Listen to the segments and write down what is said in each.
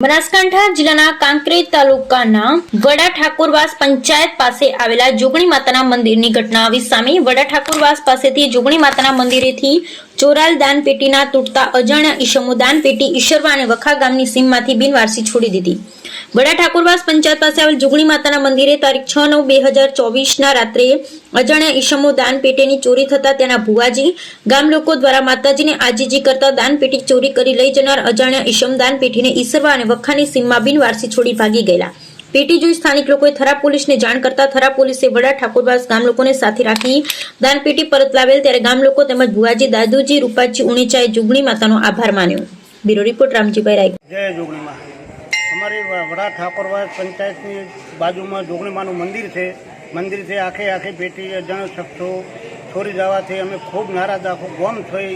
બનાસકાંઠા જિલ્લાના કાંકરેજ તાલુકાના વડા ઠાકોરવાસ પંચાયત પાસે આવેલા જોગણી માતાના મંદિરની ઘટના આવી સામે વડા ઠાકોરવાસ પાસેથી જોગણી માતાના મંદિરેથી ચોરાલ દાનપેટીના તૂટતા અજાણ્યા ઈસમો દાનપેટી ઈશ્વરવા અને વખા ગામની સીમમાંથી બિનવારસી છોડી દીધી. વડા ઠાકોરવાસ પંચાયત પાસે આવેલ જુગણી માતાના મંદિરે તારીખ છ નવ બે હજાર ચોવીસના રાત્રે અજાણ્યા ઈસમો દાનપેટીની ચોરી થતા તેના ભુવાજી, ગામ લોકો દ્વારા માતાજીને આજીજી કરતા દાનપેટી ચોરી કરી લઈ જનાર અજાણ્યા ઈસમ દાનપેટીને ઈસરવા અને વખાની સીમમાં બિનવારસી છોડી ભાગી ગયેલા. પેટી જોઈ સ્થાનિક લોકોએ થરા પોલીસને જાણ કરતા થરા પોલીસે વડા ઠાકોરવાસ ગામ લોકોને સાથે રાખી દાન પેટી પરત લાવેલ ત્યારે ગામ લોકો તેમજ ભુવાજી દાદુજી, રૂપાજી, ઉણીચાએ જુગણી માતાનો આભાર માન્યો. Bureau report, Ramjibhai Rai. જય જોગણીમાં. અમારી વડા ઠાકોરવાસ પંચાયતની બાજુમાં જોગણીમાનું મંદિર છે. મંદિર છે, આખે આખી પેટી, અજાણ શખ્સો છોડી જવાથી અમે ખૂબ નારાજ આખો ગોમ થઈ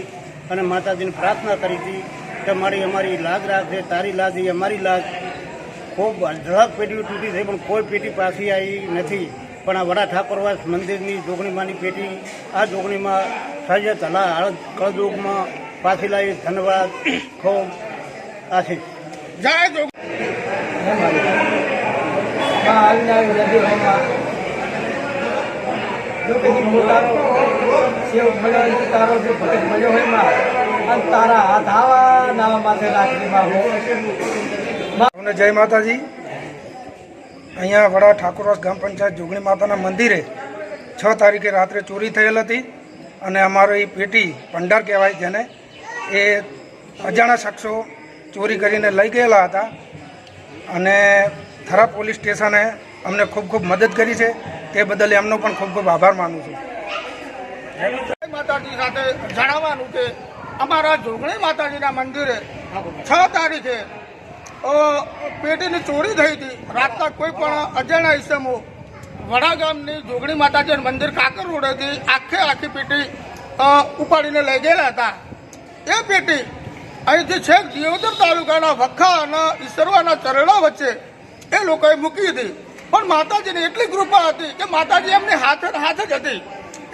અને માતાજીને પ્રાર્થના કરી હતી કે મારી અમારી લાજ રાખજે, તારી લાજ, એ અમારી લાજ. ખૂબ અઢળક પેટીઓ તૂટી થઈ પણ કોઈ પેટી પાછી આવી નથી. પણ આ વડા ઠાકોરવાસ મંદિરની જોગણીમાંની પેટી આ જોગણીમાં સજ્જ તલા હળદ કળદુગમાં પાછી લાવી ધન્યવાદ ખૂબ આશીષ. જય જોગ તારો જે ભગત મળ્યો હોયમાં અને તારા હાથ આવા નાવા માથે રાખડીમાં તમને જય માતાજી. અહીંયા વડા ઠાકોરવાસ ગ્રામ પંચાયત જોગણી માતાના મંદિરે છ તારીખે રાત્રે ચોરી થયેલ હતી અને અમારો એ પેટી ભંડાર કહેવાય જેને, એ અજાણા શખ્સો ચોરી કરીને લઈ ગયેલા હતા અને થરા પોલીસ સ્ટેશને અમને ખૂબ ખૂબ મદદ કરી છે. તે બદલ એમનો પણ ખૂબ ખૂબ આભાર માનું છું. માતાજી સાથે જણાવવાનું કે અમારા જોગણી માતાજીના મંદિરે છ તારીખે પેટીની ચોરી થઈ હતી. રાતના કોઈ પણ અજાણ્યા ઈસમો વડા ગામની જોગણી માતાજીનું મંદિર કાકર રોડેથી આખે આખી પેટી ઉપાડીને લઈ ગયેલા હતા. એ પેટી અહીંથી છેક જીવોદર તાલુકાના વખા અને ઈસરવાના ચરણા વચ્ચે એ લોકોએ મૂકી હતી. પણ માતાજીની એટલી કૃપા હતી કે માતાજી એમની હાથે હાથે જ હતી.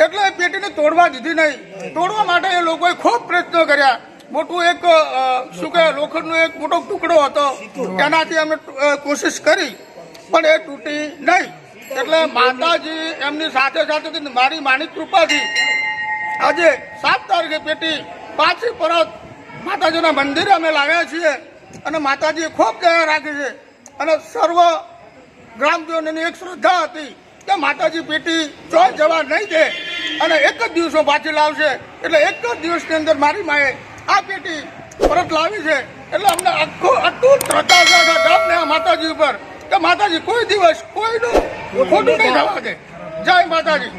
એટલે એ પેટીને તોડવા દીધી નહીં. તોડવા માટે એ લોકોએ ખૂબ પ્રયત્નો કર્યા. મોટું એક શું કહે, લોખંડનો એક મોટો ટુકડો હતો. તેનાથી અમે કોશિશ કરી, પણ એ તૂટી નહીં. એટલે માતાજી એમની સાથે સાથે મારી માની કૃપાથી આજે સાત તારીખે પેટી પાછી પરત માતાજીના મંદિરે અમે લાવ્યા છીએ. અને માતાજીએ ખૂબ દયા રાખી છે. અને સર્વ ગ્રામજનોની એક શ્રદ્ધા હતી કે માતાજી પેટી ચોય જવા નહીં દે. અને એક જ દિવસો પાછી લાવશે. એટલે એક જ દિવસની અંદર મારી માએ આ પેટી પરત લાવી છે. એટલે અમને આખો છે આખા ગામને આ માતાજી ઉપર. કે માતાજી, કોઈ દિવસ કોઈનું ખોટું નહીં થવા દે. જય માતાજી.